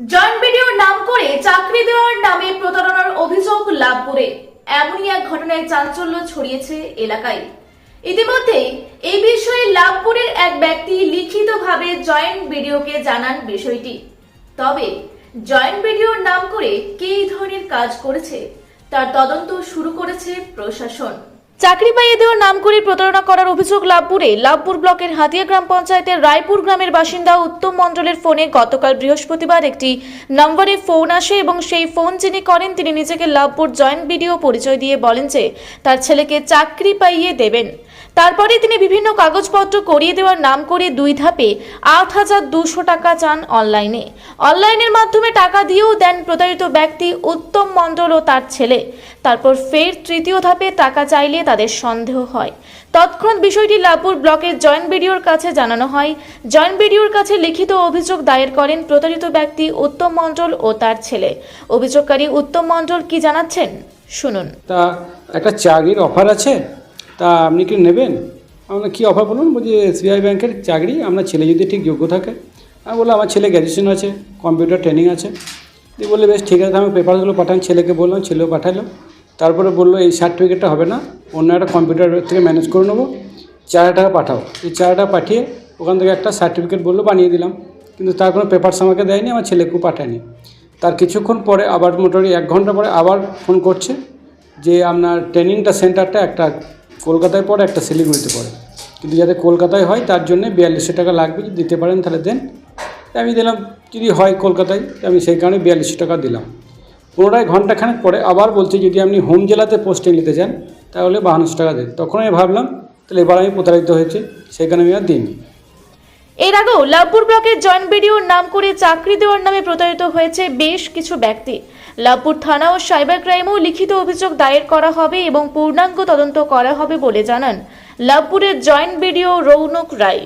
Joint ভিডিওর নাম করে চাকরি দেওয়ার নামে প্রতারণার অভিযোগ লাভপুরে এমনই এক ঘটনায় চাঞ্চল্য ছড়িয়েছে এলাকায়। ইতিমধ্যে এই বিষয়ে লাভপুরের এক ব্যক্তি লিখিতভাবে জয়েন্ট ভিডিওকে জানান বিষয়টি। তবে জয়েন্ট ভিডিওর নাম করে কে ধরনের কাজ করেছে, তার তদন্ত শুরু করেছে প্রশাসন। চাকরি পাইয়ে দেওয়ার নাম করে প্রতারণা করার অভিযোগ লাভপুরে। লাভপুর ব্লকের হাতিয়া গ্রাম পঞ্চায়েতের রায়পুর গ্রামের বাসিন্দা উত্তম মণ্ডলের ফোনে গতকাল বৃহস্পতিবার একটি নম্বরে ফোন আসে এবং সেই ফোন যিনি করেন, তিনি নিজেকে লাভপুর জয়েন্ট বিডিও পরিচয় দিয়ে বলেন যে, তার ছেলেকে চাকরি পাইয়ে দেবেন। তারপরে তিনি বিভিন্ন কাগজপত্র করিয়ে দেওয়ার নাম করে দুই ধাপে আট হাজার দুশো টাকা চান অনলাইনে। অনলাইনের মাধ্যমে টাকা দিয়েও দেন প্রতারিত ব্যক্তি উত্তম মণ্ডল ও তার ছেলে। তারপর ফের তৃতীয় ধাপে টাকা চাইলে তাদের সন্দেহ হয়। তৎক্ষণাৎ বিষয়টি লাভপুর ব্লকের জয়েন্ট বিডিওর কাছে জানানো হয়। জয়েন্ট বিডিওর কাছে লিখিত অভিযোগ দায়ের করেন প্রতারিত ব্যক্তি উত্তম মণ্ডল ও তার ছেলে। অভিযোগকারী উত্তম মণ্ডল কি জানাচ্ছেন? শুনুন। তা একটা চাকরির অফার আছে? তা আপনি কি নেবেন? আমরা কী অফার বলুন বলছি এসবিআই ব্যাংকের চাকরি আপনার ছেলে যদি ঠিক যোগ্য থাকে। আমি বললাম, আমার ছেলে গ্র্যাজুয়েশন আছে কম্পিউটার ট্রেনিং আছে। দিয়ে বললে, বেশ, ঠিক আছে, আমি পেপারগুলো পাঠান ছেলেকে বললাম, ছেলেও পাঠালো। তারপরে বলল, এই সার্টিফিকেটটা হবে না, অন্য একটা কম্পিউটার থেকে ম্যানেজ করে নেব। চার হাজার টাকা পাঠাও। এই চার হাজার টাকা পাঠিয়ে ওখান থেকে একটা সার্টিফিকেট বলল, বানিয়ে দিলাম। কিন্তু তার কোনো পেপারস আমাকে দেয়নি, আমার ছেলেকেও পাঠায়নি। তার কিছুক্ষণ পরে আবার মোটামুটি এক ঘণ্টা পরে আবার ফোন করছে যে, আপনার ট্রেনিংটা সেন্টারটা একটা কলকাতায় পড়ে, একটা শিলিগুড়িতে পড়ে। কিন্তু যাতে কলকাতায় হয়, তার জন্য বিয়াল্লিশশো টাকা লাগবে। যদি দিতে পারেন, তাহলে দেন। আমি দিলাম, যদি হয় কলকাতায়, আমি সেই কারণে বিয়াল্লিশশো টাকা দিলাম। পুনরায় ঘন্টাখানেক পরে আবার বলছি, যদি আপনি হোম জেলাতে পোস্টিং নিতে চান, তাহলে বাহান্নশো টাকা দেন। তখন আমি ভাবলাম, তাহলে এবার আমি প্রতারিত হয়েছি সেখানে আমি আর দিইনি। এর আগেও লাভপুর ব্লকের জয়েন্ট বিডিওর নাম করে চাকরি দেওয়ার নামে প্রতারিত হয়েছে বেশ কিছু ব্যক্তি। লাভপুর থানা ও সাইবার ক্রাইমেও লিখিত অভিযোগ দায়ের করা হবে এবং পূর্ণাঙ্গ তদন্ত করা হবে বলে জানান লাভপুরের জয়েন্ট বিডিও রৌনক রায়।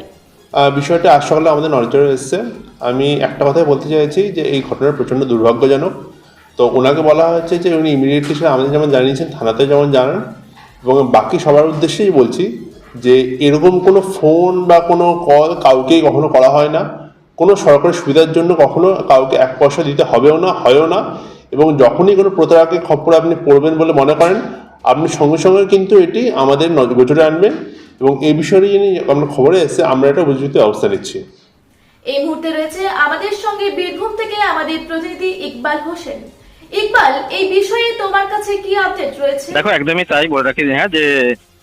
বিষয়টা আজ সকালে আমাদের নজরে এসেছে। আমি একটা কথাই বলতে চাইছি যে এই ঘটনা প্রচণ্ড দুর্ভাগ্যজনক। তো ওনাকে বলা হয়েছে যে উনি ইমিডিয়েটলি সে আমাদের যেমন জানিয়েছেন, থানাতে যেমন জানান এবং বাকি সবার উদ্দেশ্যেই বলছি যে এরকম কোনো ফোন বা কোনো কল কাউকেই কখনো করা হয় না। কোনো সরকারি সুবিধার জন্য কখনো কাউকে এক পয়সা দিতে হবেও না, হয়ও না। এবং যখনই কোনো প্রতারকের খপ্পর আপনি পড়বেন বলে মনে করেন আপনি সঙ্গে সঙ্গে কিন্তু এটি আমাদের নজর গোচরে আনবেন এবং এই বিষয়ে যিনি আমরা খবরে এসেছে আমরা এটা উপযুক্ত ব্যবস্থা নিচ্ছি। এই মুহূর্তে রয়েছে আমাদের সঙ্গে বীরভূম থেকে আমাদের প্রতিনিধি ইকবাল হোসেন। ইকবাল এই বিষয়ে তোমার কাছে কি আপডেট রয়েছে? দেখো একদমই তাই বলে রাখি হ্যাঁ যে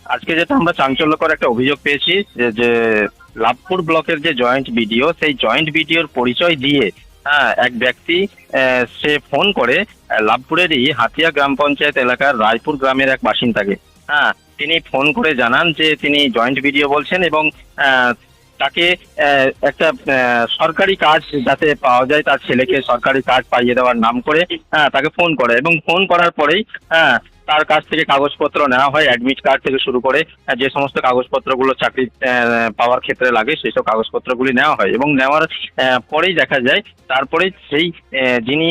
আজকে যেটা আমরা চাঞ্চল্যকর একটা অভিযোগ পেয়েছি যে যে লাভপুর ব্লকের যে জয়েন্ট ভিডিও সেই জয়েন্ট ভিডিওর পরিচয় দিয়ে হ্যাঁ এক ব্যক্তি সে ফোন করে লাভপুরেরই হাতিয়া গ্রাম পঞ্চায়েত এলাকার রায়পুর গ্রামের এক বাসিন্দাকে। হ্যাঁ তিনি ফোন করে জানান যে তিনি জয়েন্ট ভিডিও বলছেন এবং তাকে একটা সরকারি কাজ যাতে পাওয়া যায় তার ছেলেকে সরকারি কাজ পাইয়ে দেওয়ার নাম করে হ্যাঁ তাকে ফোন করে এবং ফোন করার পরেই হ্যাঁ তার কাছ থেকে কাগজপত্র নেওয়া হয় অ্যাডমিট কার্ড থেকে শুরু করে যে সমস্ত কাগজপত্রগুলো চাকরি পাওয়ার ক্ষেত্রে লাগে, সেই সব কাগজপত্রগুলি নেওয়া হয়। এবং নেওয়ার পরেই দেখা যায়, তারপরে সেই যিনি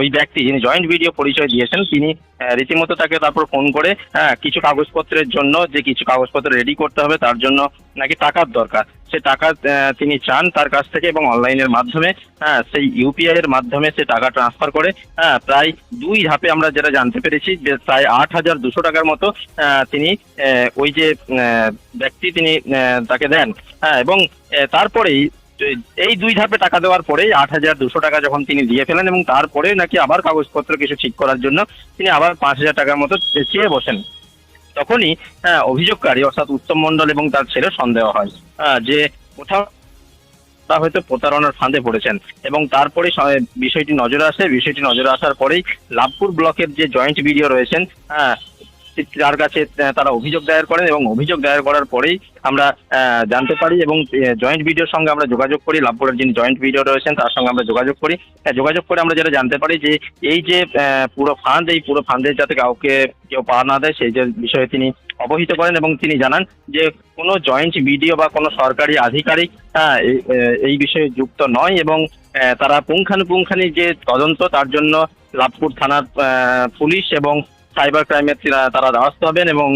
ওই ব্যক্তি, যিনি জয়েন্ট ভিডিও পরিচয় দিয়েছেন, তিনি রীতিমতো তাকে তারপর ফোন করে হ্যাঁ কিছু কাগজপত্রের জন্য, যে কিছু কাগজপত্র রেডি করতে হবে, তার জন্য নাকি টাকার দরকার। সে টাকা তিনি চান তার কাছ থেকে এবং অনলাইনের মাধ্যমে হ্যাঁ সেই ইউপিআই এর মাধ্যমে সে টাকা ট্রান্সফার করে হ্যাঁ প্রায় দুই ধাপে আমরা যেটা জানতে পেরেছি যে প্রায় আট হাজার দুশো টাকার মতো তিনি ওই যে ব্যক্তি তিনি তাকে দেন। হ্যাঁ এবং তারপরেই এই দুই ধাপে টাকা দেওয়ার পরেই আট হাজার দুশো টাকা যখন তিনি দিয়ে ফেলেন এবং তারপরে নাকি আবার কাগজপত্র কিছু ঠিক করার জন্য তিনি আবার পাঁচ হাজার টাকার মতো চেয়ে বসেন। তখনই হ্যাঁ, অভিযোগকারী অর্থাৎ উত্তম মন্ডল এবং তার ছেলে সন্দেহ হয় হ্যাঁ, যে কোথাও তা হয়তো প্রতারণার ফাঁদে পড়েছেন এবং তারপরে বিষয়টি নজরে আসে বিষয়টি নজরে আসার পরেই লাভপুর ব্লকের যে জয়েন্ট ভিডিও রয়েছেন হ্যাঁ তার কাছে তারা অভিযোগ দায়ের করেন এবং অভিযোগ দায়ের করার পরেই আমরা জানতে পারি এবং জয়েন্ট ভিডিওর সঙ্গে আমরা যোগাযোগ করি। লাভপুরের যিনি জয়েন্ট ভিডিও রয়েছেন তার সঙ্গে আমরা যোগাযোগ করি। যোগাযোগ করে আমরা যেটা জানতে পারি যে এই যে পুরো ফান্ড এই পুরো ফান্ডের যাতে কাউকে কেউ পাওয়া না দেয় সেই যে বিষয়ে তিনি অবহিত করেন এবং তিনি জানান যে কোনো জয়েন্ট ভিডিও বা কোনো সরকারি আধিকারিক হ্যাঁ, এই বিষয়ে যুক্ত নয় এবং তারা পুঙ্খানুপুঙ্খানি যে তদন্ত তার জন্য লাভপুর থানার পুলিশ এবং সাইবার ক্রাইমের তারা দ্বারস্থ হবেন এবং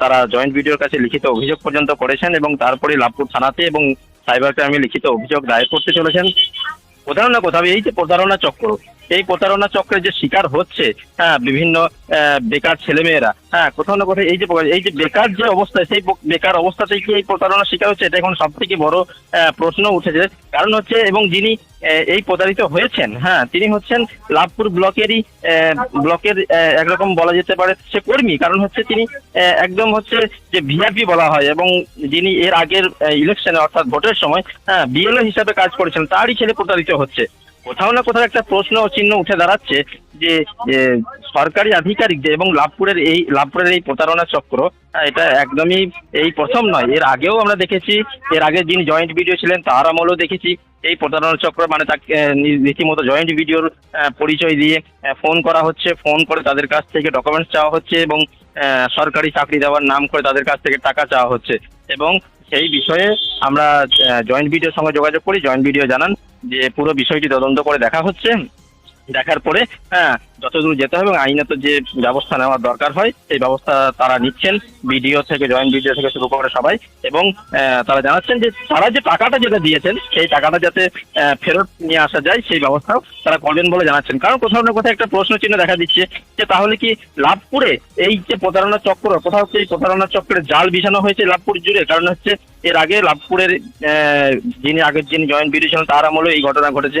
তারা জয়েন্ট ভিডিওর কাছে লিখিত অভিযোগ পর্যন্ত করেছেন এবং তারপরে লাভপুর থানাতে এবং সাইবার ক্রাইমে লিখিত অভিযোগ দায়ের করতে চলেছেন। প্রধারণা কোথাও এই যে প্রধারণা চক্র এই প্রতারণা চক্রের যে শিকার হচ্ছে হ্যাঁ বিভিন্ন বেকার ছেলেমেয়েরা হ্যাঁ কোথাও না কোথাও এই যে এই যে বেকার যে অবস্থা, সেই বেকার অবস্থাতেই কি এই প্রতারণার শিকার হচ্ছে? এটা এখন সব থেকে বড় প্রশ্ন উঠেছে। কারণ হচ্ছে, এবং যিনি এই প্রতারিত হয়েছেন হ্যাঁ তিনি হচ্ছেন লাভপুর ব্লকেরই ব্লকের একরকম বলা যেতে পারে সে কর্মী। কারণ হচ্ছে তিনি একদম হচ্ছে যে ভিআইপি বলা হয়, এবং যিনি এর আগের ইলেকশনে অর্থাৎ ভোটের সময় হ্যাঁ বিএলও হিসাবে কাজ করেছেন তারই ছেলে প্রতারিত হচ্ছে। কোথাও না কোথাও একটা প্রশ্ন চিহ্ন উঠে দাঁড়াচ্ছে যে সরকারি আধিকারিকদের এবং লাভপুরের এই লাভপুরের এই প্রতারণা চক্র হ্যাঁ, এটা একদমই এই প্রথম নয়। এর আগেও আমরা দেখেছি এর আগে যিনি জয়েন্ট ভিডিও ছিলেন তার আমলেও দেখেছি। এই প্রতারণা চক্র মানে তাকে রীতিমতো জয়েন্ট ভিডিওর পরিচয় দিয়ে ফোন করা হচ্ছে। ফোন করে তাদের কাছ থেকে ডকুমেন্টস চাওয়া হচ্ছে এবং সরকারি চাকরি দেওয়ার নাম করে তাদের কাছ থেকে টাকা চাওয়া হচ্ছে। এবং সেই বিষয়ে আমরা জয়েন্ট ভিডিওর সঙ্গে যোগাযোগ করি। জয়েন্ট বিডিও জানান যে পুরো বিষয়টি তদন্ত করে দেখা হচ্ছে। দেখার পরে হ্যাঁ যতদূর যেতে হবে এবং আইনত যে ব্যবস্থা নেওয়ার দরকার হয়, সেই ব্যবস্থা তারা নিচ্ছেন, বিডিও থেকে, জয়েন্ট বিডিও থেকে শুরু করে সবাই। এবং তারা জানাচ্ছেন যে তারা যে টাকাটা যেটা দিয়েছেন, সেই টাকাটা যাতে ফেরত নিয়ে আসা যায়, সেই ব্যবস্থাও তারা করবেন বলে জানাচ্ছেন। কারণ কোথাও না কোথাও একটা প্রশ্ন চিহ্ন দেখা দিচ্ছে যে, তাহলে কি লাভপুরে এই যে প্রতারণা চক্র, কোথাও এই প্রতারণা চক্রের জাল বিছানো হয়েছে লাভপুর জুড়ে? কারণ হচ্ছে, এর আগে লাভপুরের যিনি আগের যিনি জয়েন্ট ভিডিও ছিলেন, তার আমলেও এই ঘটনা ঘটেছে।